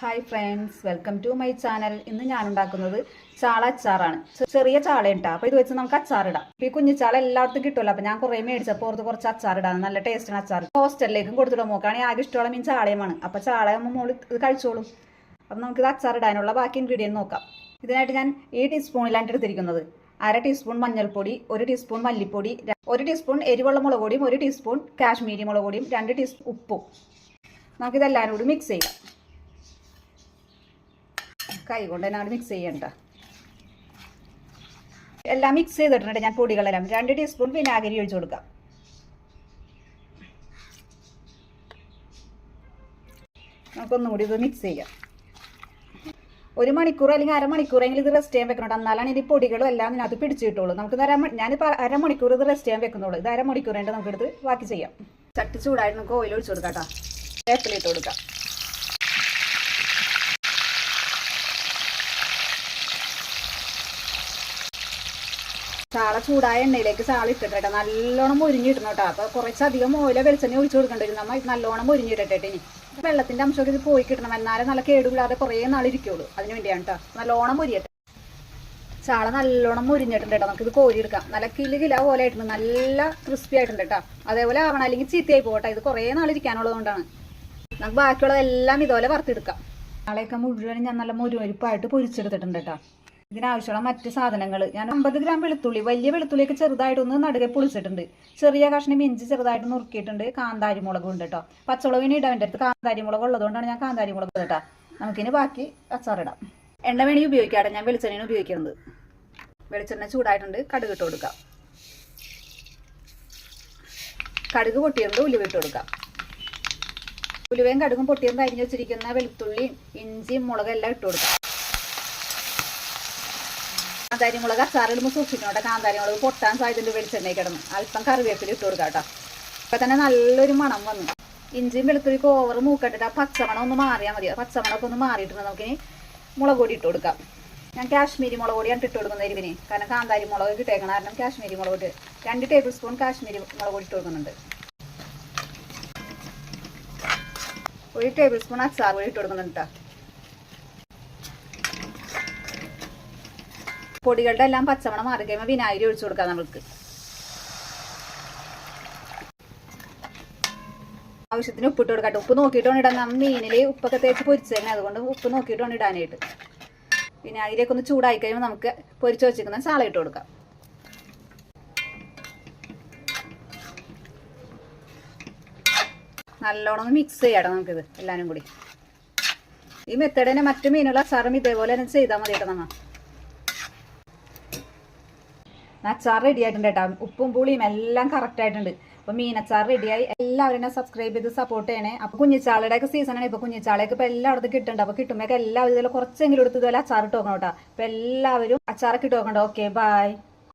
Hi friends welcome to my channel ഇന്ന് ഞാൻ ഉണ്ടാക്കുന്നത് ചാള അച്ചാറാണ്. ചെറിയ ചാള ഉണ്ടാ അപ്പോൾ ഇത് വെച്ച് നമുക്ക് അച്ചാറിടാം ഈ കുഞ്ഞു ചാള എല്ലായിടത്തും കിട്ടുമല്ലോ. അപ്പോൾ ഞാൻ കുറേ മേടിച്ചപ്പോൾ പുറത്ത് കുറച്ച് അച്ചാറിടാണ് നല്ല ടേസ്റ്റാണ് അച്ചാർ. ഹോസ്റ്റലിലേക്കും കൊടുത്തിട്ട് നോക്കുകയാണെങ്കിൽ ആകെ ഇഷ്ടമുള്ള മീൻ ചാളയുമാണ്. അപ്പോൾ ചാളയാകുമ്പോൾ മോൾ ഇത് കഴിച്ചോളും. അപ്പോൾ നമുക്കിത് അച്ചാറിടാനുള്ള ബാക്കി ഇൻഗ്രീഡിയന്റ് നോക്കാം. ഇതിനായിട്ട് ഞാൻ ഈ ടീസ്പൂണിലാണ് എടുത്തിരിക്കുന്നത്. അര ടീസ്പൂൺ മഞ്ഞൾപ്പൊടി ഒരു ടീസ്പൂൺ മല്ലിപ്പൊടി ഒരു ടീസ്പൂൺ എരിവുള്ള മുളക് പൊടിയും ഒരു ടീസ്പൂൺ കാശ്മീരി മുളക് പൊടിയും രണ്ട് ടീസ്പൂൺ ഉപ്പും. നമുക്കിതെല്ലാവരും കൂടി മിക്സ് ചെയ്യാം. കൈ കൊണ്ട് തന്നെ അങ്ങോട്ട് മിക്സ് ചെയ്യണ്ട എല്ലാം മിക്സ് ചെയ്തിട്ടുണ്ട് ഞാൻ പൊടികളെല്ലാം. രണ്ട് ടീസ്പൂൺ വിനാഗിരി ഒഴിച്ചു കൊടുക്കാം. നമുക്കൊന്നും കൂടി ഇത് മിക്സ് ചെയ്യാം. ഒരു മണിക്കൂർ അല്ലെങ്കിൽ അരമണിക്കൂറെങ്കിലും ഇത് റെസ്റ്റ് ചെയ്യാൻ വെക്കണം എന്നാലാണ് ഇനി പൊടികളും എല്ലാം ഇതിനകത്ത് പിടിച്ചു കിട്ടുള്ളൂ നമുക്ക് അര ഞാനിപ്പോൾ അരമണിക്കൂർ ഇത് റെസ്റ്റ് ചെയ്യാൻ വെക്കുന്നുള്ളൂ. ഇത് അരമണിക്കൂർ നമുക്ക് നമുക്കെടുത്ത് ബാക്കി ചെയ്യാം. ചട്ടി ചൂടായിട്ട് നമുക്ക് ഓയിൽ ഒഴിച്ചു കൊടുക്കാം കേട്ടോ. വേപ്പിലിട്ട് കൊടുക്കാം. ചാള ചൂടായ എണ്ണയിലേക്ക് ചാള ഇട്ടിട്ട് കേട്ടോ. നല്ലോണം മുരിഞ്ഞിടണം കേട്ടോ. അപ്പോൾ കുറച്ചധികം ഓയില വെളിച്ചെണ്ണ ഒഴിച്ചു കൊടുക്കേണ്ടി നമ്മൾ നല്ലോണം മുരിഞ്ഞിടട്ടെ ഇനി. വെള്ളത്തിന്റെ അംശമൊക്കെ ഇത് പോയി കിട്ടണം. എന്നാലും നല്ല കേടുകൂടാതെ കുറേ നാൾ ഇരിക്കുള്ളൂ അതിന് വേണ്ടിയാണ് കേട്ടോ നല്ലോണം മുരിയട്ടെ. ചാള നല്ലോണം മുരിഞ്ഞിട്ടുണ്ട് കേട്ടോ നമുക്കിത് കോരിയെടുക്കാം. നല്ല കിലു കില പോലെ ആയിട്ടുണ്ട്. നല്ല ക്രിസ്പി ആയിട്ടുണ്ട് കേട്ടോ അതേപോലെ ആവണം. അല്ലെങ്കിൽ ചീത്തയായി പോകട്ടെ ഇത് കുറേ നാൾ ഇരിക്കാനുള്ളതുകൊണ്ടാണ് നമുക്ക് ബാക്കിയുള്ളതെല്ലാം ഇതുപോലെ വറുത്തെടുക്കാം. നാളെയൊക്കെ മുഴുവനും ഞാൻ നല്ല മുരുവരിപ്പായിട്ട് പൊരിച്ചെടുത്തിട്ടുണ്ട് കേട്ടോ ഇതിനാവശ്യമുള്ള മറ്റ് സാധനങ്ങൾ ഞാൻ അമ്പത് ഗ്രാം വെളുത്തുള്ളി വലിയ വെളുത്തുള്ളിയൊക്കെ ചെറുതായിട്ടൊന്ന് നടുകെ പൊളിച്ചിട്ടുണ്ട്. ചെറിയ കഷ്ണം ഇഞ്ചി ചെറുതായിട്ട് നുറുക്കിയിട്ടുണ്ട്. കാന്താരി മുളകും ഉണ്ട് കേട്ടോ പച്ചമുളകിന് ഇടാൻ എന്റെ അടുത്ത് കാന്താരി മുളക് ഉള്ളതുകൊണ്ടാണ് ഞാൻ കാന്താരി മുളക് കേട്ടോ നമുക്കിനി ബാക്കി അച്ചാറിടാം എണ്ണ വേണി ഉപയോഗിക്കാം ഞാൻ വെളിച്ചെണ്ണയാണ് ഉപയോഗിക്കുന്നത്. വെളിച്ചെണ്ണ ചൂടായിട്ടുണ്ട്. കടുക് ഇട്ട് കൊടുക്കാം. കടുക് പൊട്ടിയുണ്ട് ഉലുവ ഇട്ട് കൊടുക്കാം. ഉലുവയും കടുകും പൊട്ടിയും അരിഞ്ഞു വെച്ചിരിക്കുന്ന വെളുത്തുള്ളിയും ഇഞ്ചിയും മുളകെല്ലാം ഇട്ട് കൊടുക്കാം. കാന്താരി മുളക് അച്ചാറിടുമ്പോൾ സൂക്ഷിക്കണം. കേട്ടോ കാന്താരി മുളക് പൊട്ടാൻ സാധ്യതയുണ്ട് വെളിച്ചെണ്ണയിൽ കിടന്ന്. അല്പം കറിവേപ്പില ഇട്ട് കൊടുക്കാം കേട്ടോ. ഇപ്പൊ തന്നെ നല്ലൊരു മണം വന്നു. ഇഞ്ചിയും വെളുത്തുള്ളിക്ക് ഓവർ മൂക്കട്ടിട്ട് ആ പച്ചമണം ഒന്ന് മാറിയാൽ മതി. പച്ചമണമൊക്കെ ഒന്ന് മാറിയിട്ടുണ്ട്. നമുക്കിനി മുളക് പൊടി ഇട്ട് കൊടുക്കാം. ഞാൻ കാശ്മീരി മുളക് പൊടിയാണ് ഇട്ട് കൊടുക്കുന്നത് എരിവിന്. കാരണം കാന്താരി മുളക് കിട്ടേക്കണം കാരണം കാശ്മീരി മുളക് പൊടി രണ്ട് ടേബിൾ സ്പൂൺ കാശ്മീരി മുളക് പൊടി ഇട്ട് കൊടുക്കുന്നുണ്ട്. ഒരു ടേബിൾ സ്പൂൺ അച്ചാർ പൊടി ഇട്ട് കൊടുക്കുന്നുണ്ട് കേട്ടോ. പൊടികളുടെ എല്ലാം പച്ചമണം മാറി കഴിയുമ്പോൾ വിനാഗിരി ഒഴിച്ചു കൊടുക്കാം നമ്മൾക്ക്. ആവശ്യത്തിന് ഉപ്പിട്ട് കൊടുക്കട്ടെ ഉപ്പ് നോക്കിയിട്ടാണ് ഇടാൻ. നമ്മൾ മീനിൽ ഉപ്പൊക്കെ തേച്ച് പൊരിച്ചു തന്നെ. അതുകൊണ്ട് ഉപ്പ് നോക്കിയിട്ടാണ് ഇടാനായിട്ട്. വിനാഗിരിയൊക്കെ ഒന്ന് ചൂടായി കഴിയുമ്പോൾ നമുക്ക് പൊരിച്ച് വെച്ചിരിക്കുന്ന ചാള ഇട്ട് കൊടുക്കാം. നല്ലോണം ഒന്ന് മിക്സ് ചെയ്യണം നമുക്കിത് എല്ലാവരും കൂടി. ഈ മെത്തേഡിനെ മറ്റു മീനുള്ള അച്ചാറും ഇതേപോലെ തന്നെ ചെയ്താൽ മതി കേട്ടോ നമ്മ. അച്ചാർ റെഡി ആയിട്ടുണ്ട് കേട്ടോ ഉപ്പും പുളിയും എല്ലാം കറക്റ്റ് ആയിട്ടുണ്ട്. അപ്പോൾ മീനച്ചാർ റെഡിയായി എല്ലാവരും സബ്സ്ക്രൈബ് ചെയ്ത് സപ്പോർട്ട് ചെയ്യണേ. അപ്പോൾ കുഞ്ഞിച്ചാളയുടെ ഒക്കെ സീസണാണ് ഇപ്പോൾ കുഞ്ഞിച്ചാളയൊക്കെ ഇപ്പോൾ എല്ലായിടത്തും കിട്ടുന്നുണ്ട് അപ്പോൾ കിട്ടുമ്പോൾ എല്ലാവരും ഇതുപോലെ കുറച്ചെങ്കിലും എടുത്ത് അച്ചാർ ഇട്ട് നോക്കണം കേട്ടോ. എല്ലാവരും അച്ചാറൊക്കെ ഇട്ട് നോക്കണ്ട. Okay bye